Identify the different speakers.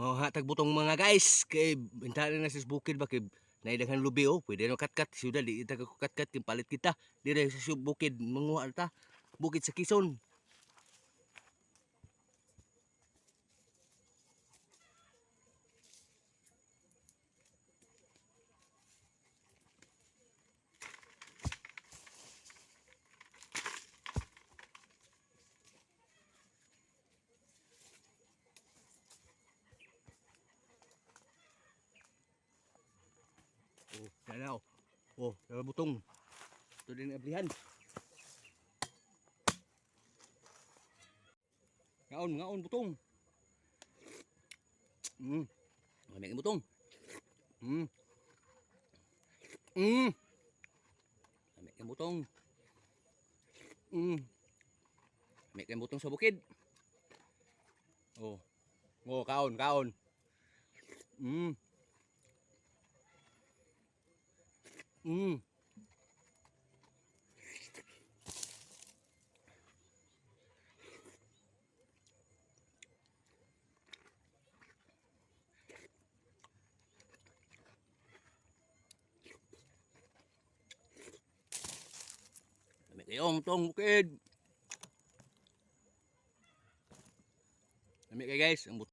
Speaker 1: Mga hatag butong mga guys. Kay bintana na sa bukid ba kay naidaghan lubi oh. Pwede na katkat. Sudah di ita ko katkat kin palit kita. Dire sa bukid manguha ta. Bukid sa Quezon. Oh, dalaw. Oh, dalaw butong. Ito din ang ablihan. Ngaon, ngaon butong. Hmm. Kami ang butong. Hmm. Hmm. Kami ang butong. Hmm. Kami ang butong sa bukid. Oh. Oh, kaon, kaon. Hmm. Mm. Dami kayong tong bukid. Dami kayo guys, ang